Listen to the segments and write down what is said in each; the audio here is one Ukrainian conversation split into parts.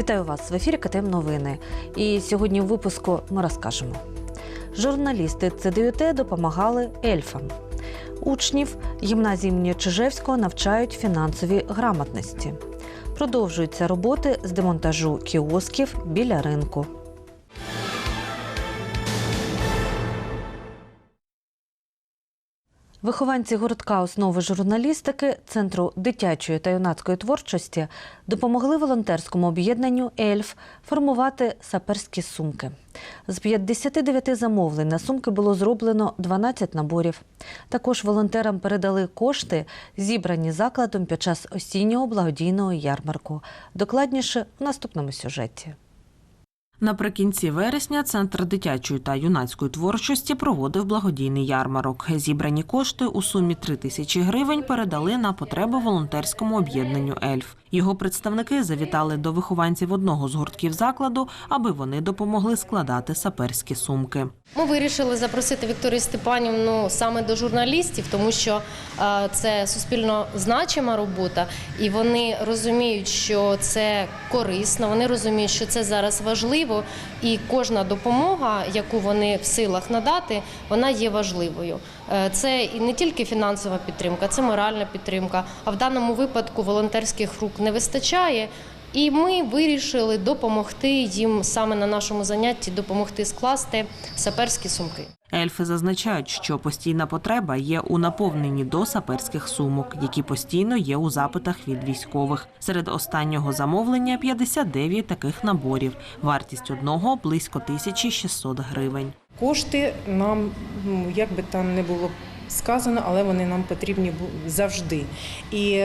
Вітаю вас в ефірі КТМ Новини. І сьогодні в випуску ми розкажемо. Журналісти ЦДЮТ допомагали ельфам. Учнів гімназії імені Чижевського навчають фінансовій грамотності. Продовжуються роботи з демонтажу кіосків біля ринку. Вихованці гуртка основи журналістики Центру дитячої та юнацької творчості допомогли волонтерському об'єднанню Ельф формувати саперські сумки. З 59 замовлень на сумки було зроблено 12 наборів. Також волонтерам передали кошти, зібрані закладом під час осіннього благодійного ярмарку. Докладніше в наступному сюжеті. Наприкінці вересня Центр дитячої та юнацької творчості проводив благодійний ярмарок. Зібрані кошти у сумі 3 тисячі гривень передали на потреби волонтерському об'єднанню Ельф. Його представники завітали до вихованців одного з гуртків закладу, аби вони допомогли складати саперські сумки. Ми вирішили запросити Вікторію Степанівну саме до журналістів, тому що це суспільно значима робота, і вони розуміють, що це корисно. Вони розуміють, що це зараз важливо, і кожна допомога, яку вони в силах надати, вона є важливою. Е, Це і не тільки фінансова підтримка, це моральна підтримка. А в даному випадку волонтерських рук не вистачає. І ми вирішили допомогти їм саме на нашому занятті допомогти скласти саперські сумки. Ельфи зазначають, що постійна потреба є у наповненні до саперських сумок, які постійно є у запитах від військових. Серед останнього замовлення 59 таких наборів. Вартість одного близько 1600 гривень. Кошти нам, ну, як би там не було сказано, але вони нам потрібні завжди. І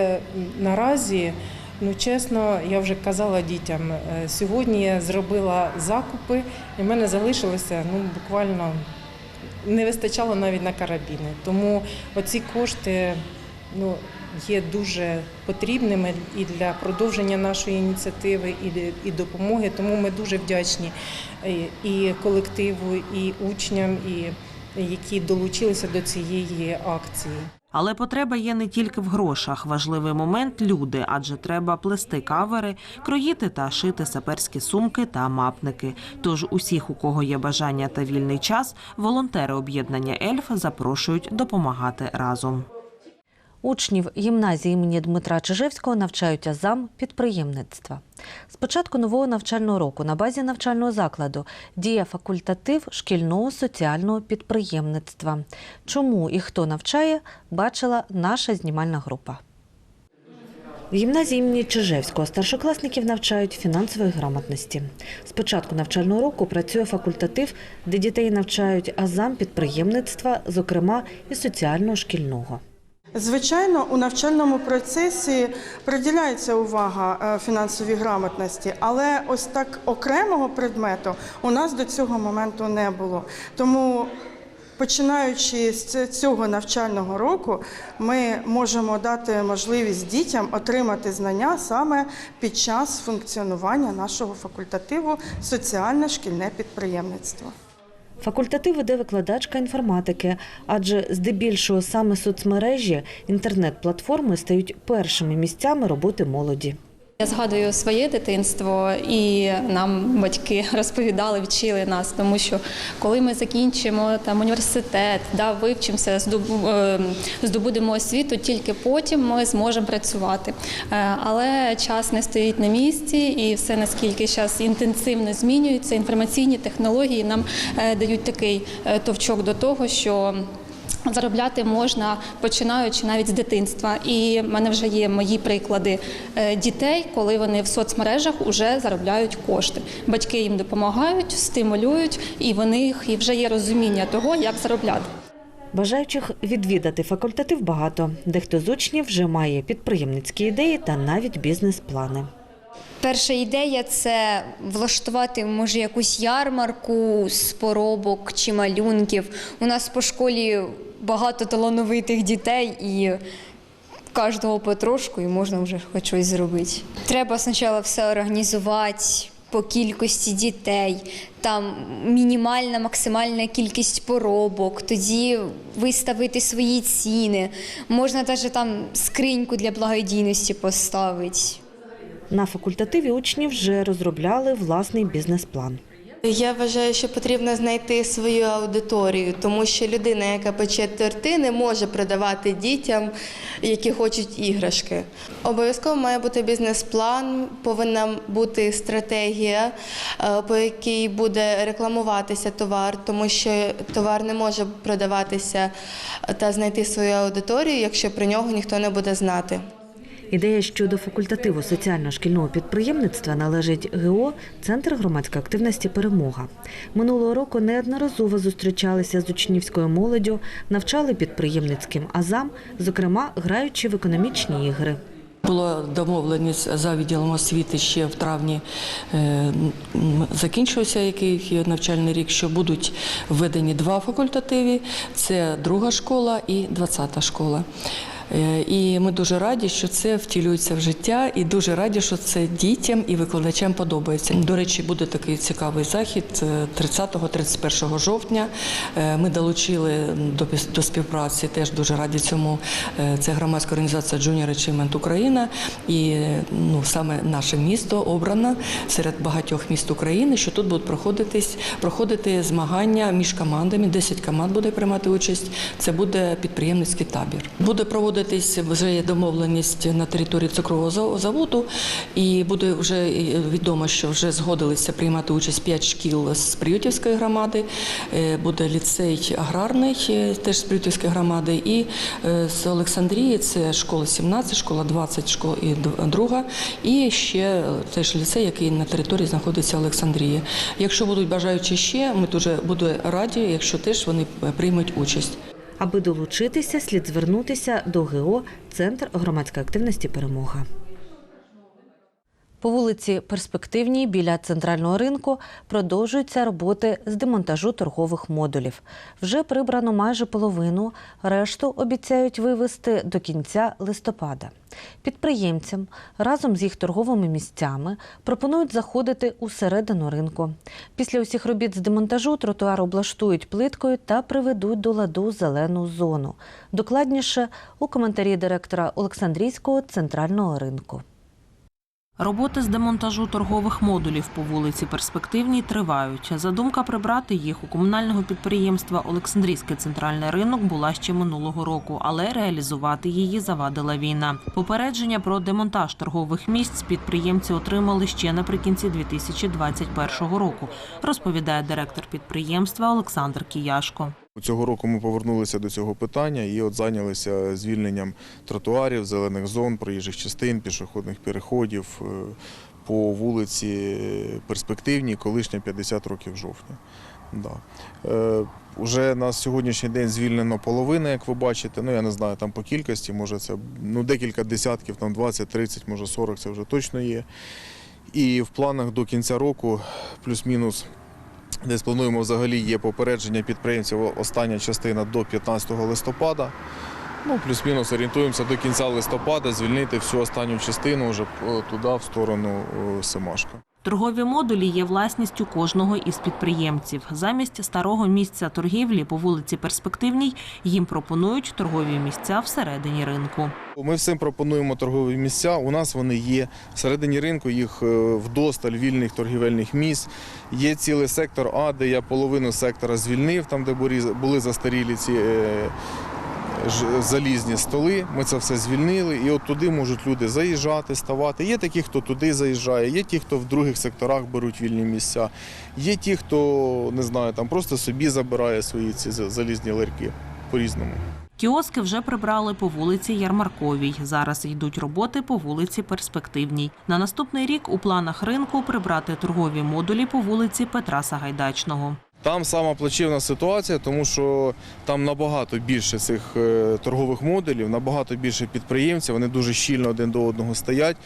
наразі, ну чесно, я вже казала дітям, е, сьогодні я зробила закупи, і в мене залишилося ну, буквально не вистачало навіть на карабіни. Тому оці кошти ну, є дуже потрібними і для продовження нашої ініціативи, і, допомоги. Тому ми дуже вдячні і- і колективу, і учням, і які долучилися до цієї акції. Але потреба є не тільки в грошах. Важливий момент люди, адже треба плести кавери, кроїти та шити саперські сумки та мапники. Тож усіх, у кого є бажання та вільний час, волонтери об'єднання Ельф запрошують допомагати разом. Учнів гімназії імені Дмитра Чижевського навчають азам підприємництва. З початку нового навчального року на базі навчального закладу діє факультатив шкільного соціального підприємництва. Чому і хто навчає, бачила наша знімальна група. В гімназії імені Чижевського старшокласників навчають фінансової грамотності. З початку навчального року працює факультатив, де дітей навчають азам підприємництва, зокрема і соціального шкільного. Звичайно, у навчальному процесі приділяється увага е, фінансовій грамотності, але ось так окремого предмету у нас до цього моменту не було. Тому, починаючи з цього навчального року, ми можемо дати можливість дітям отримати знання саме під час функціонування нашого факультативу соціальне шкільне підприємництво. Факультатив веде викладачка інформатики, адже здебільшого саме соцмережі, інтернет-платформи стають першими місцями роботи молоді. Я згадую своє дитинство, і нам батьки розповідали, вчили нас, тому що коли ми закінчимо там університет, да, вивчимося, здобу- е, здобудемо освіту, тільки потім ми зможемо працювати. Е, Але час не стоїть на місці, і все наскільки зараз інтенсивно змінюється, інформаційні технології нам е, дають такий е, товчок до того, що Заробляти можна починаючи навіть з дитинства, і в мене вже є мої приклади е, дітей, коли вони в соцмережах вже заробляють кошти. Батьки їм допомагають, стимулюють, і в них вже є розуміння того, як заробляти. Бажаючих відвідати факультатив багато. Дехто з учнів вже має підприємницькі ідеї та навіть бізнес-плани. Перша ідея це влаштувати може якусь ярмарку з поробок чи малюнків. У нас по школі багато талановитих дітей і кожного потрошку, і можна вже хоч щось зробити. Треба спочатку все організувати. По кількості дітей, там мінімальна, максимальна кількість поробок, тоді виставити свої ціни. Можна навіть там скриньку для благодійності поставити. На факультативі учні вже розробляли власний бізнес-план. Я вважаю, що потрібно знайти свою аудиторію, тому що людина, яка пече торти, не може продавати дітям, які хочуть іграшки. Обов'язково має бути бізнес-план, повинна бути стратегія, е, по якій буде рекламуватися товар, тому що товар не може продаватися та знайти свою аудиторію, якщо про нього ніхто не буде знати. Ідея щодо факультативу соціально-шкільного підприємництва належить ГО Центр громадської активності Перемога. Минулого року неодноразово зустрічалися з учнівською молоддю, навчали підприємницьким азам, зокрема граючи в економічні ігри. Була домовленість за відділом освіти ще в травні е, закінчився який навчальний рік, що будуть введені два факультативи: це друга школа і двадцята школа. Е, І ми дуже раді, що це втілюється в життя, і дуже раді, що це дітям і викладачам подобається. До речі, буде такий цікавий захід е, 30-31 жовтня. Е, Ми долучили до, співпраці, теж дуже раді цьому. Е, Це громадська організація Junior Achievement Україна, і е, ну саме наше місто обрано серед багатьох міст України, що тут будуть проходитись проходити змагання між командами. 10 команд буде приймати участь. Це буде підприємницький табір. Буде проводитись вже є домовленість на території цукрового заводу, і буде вже відомо, що вже згодилися приймати участь 5 шкіл з Приютівської громади. Е, Буде ліцей аграрний е, теж з Приютівської громади, і е, з Олександрії це школа 17, школа 20, школа і друга, і ще теж ліцей, який на території знаходиться Олександрії. Якщо будуть бажаючі ще, ми дуже буде раді, якщо теж вони приймуть участь. Аби долучитися, слід звернутися до ГО Центр громадської активності Перемога. По вулиці Перспективній біля центрального ринку продовжуються роботи з демонтажу торгових модулів. Вже прибрано майже половину, решту обіцяють вивезти до кінця листопада. Підприємцям разом з їх торговими місцями пропонують заходити у середину ринку. Після усіх робіт з демонтажу тротуар облаштують плиткою та приведуть до ладу зелену зону. Докладніше у коментарі директора Олександрійського центрального ринку. Роботи з демонтажу торгових модулів по вулиці Перспективній тривають. Задумка прибрати їх у комунального підприємства Олександрійський центральний ринок була ще минулого року, але реалізувати її завадила війна. Попередження про демонтаж торгових місць підприємці отримали ще наприкінці 2021 року, розповідає директор підприємства Олександр Кіяшко. Цього року ми повернулися до цього питання і от зайнялися звільненням тротуарів, зелених зон, проїжджих частин, пішохідних переходів е, по вулиці Перспективній, колишня 50 років жовтня. Да. Е, Уже на сьогоднішній день звільнено половина, як ви бачите. Ну я не знаю, там по кількості, може це ну, декілька десятків, там 20, 30, може 40, це вже точно є. І в планах до кінця року плюс-мінус Десь плануємо взагалі є попередження підприємців остання частина до 15 листопада. Ну, плюс-мінус орієнтуємося до кінця листопада, звільнити всю останню частину вже е, туди, в сторону е, Семашка. Торгові модулі є власністю кожного із підприємців. Замість старого місця торгівлі по вулиці Перспективній їм пропонують торгові місця всередині ринку. Ми всім пропонуємо торгові місця. У нас вони є всередині ринку, їх е, вдосталь вільних торгівельних місць. Є цілий сектор А, де я половину сектора звільнив, там де були застарілі ці е, залізні столи. Ми це все звільнили, і от туди можуть люди заїжджати, ставати. Є такі, хто туди заїжджає, є ті, хто в других секторах беруть вільні місця. Є ті, хто не знаю, там просто собі забирає свої ці залізні ларьки по-різному. Кіоски вже прибрали по вулиці Ярмарковій. Зараз йдуть роботи по вулиці Перспективній. На наступний рік у планах ринку прибрати торгові модулі по вулиці Петра Сагайдачного. Там сама плачевна ситуація, тому що там набагато більше цих е, торгових моделів, набагато більше підприємців, вони дуже щільно один до одного стоять.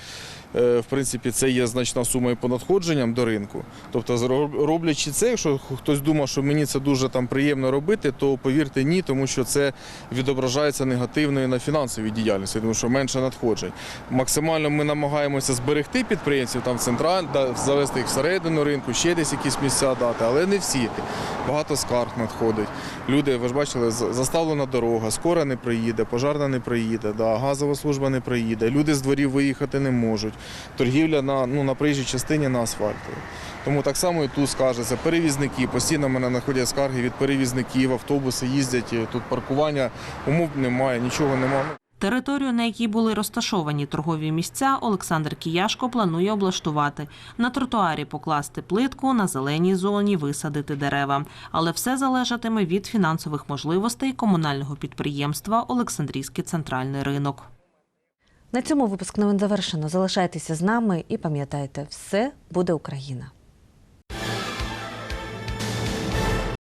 Е, В принципі, це є значна сума і по надходженням до ринку. Тобто, роблячи це, якщо хтось думав, що мені це дуже там приємно робити, то повірте ні, тому що це відображається негативно і на фінансовій діяльності, тому що менше надходжень. Максимально ми намагаємося зберегти підприємців там в завести їх всередину ринку, ще десь якісь місця дати, але не всі. Багато скарг надходить. Люди, ви ж бачили, заставлена дорога, скора не приїде, пожарна не приїде, да, газова служба не приїде. Люди з дворів виїхати не можуть. Торгівля на, ну, на проїжджій частині на асфальті. Тому так само і тут скажеться. Перевізники постійно мене знаходять скарги від перевізників, автобуси їздять, тут паркування, умов немає, нічого немає. Територію, на якій були розташовані торгові місця, Олександр Кіяшко планує облаштувати. На тротуарі покласти плитку, на зеленій зоні висадити дерева. Але все залежатиме від фінансових можливостей комунального підприємства Олександрійський центральний ринок. На цьому випуск новин завершено. Залишайтеся з нами і пам'ятайте, все буде Україна.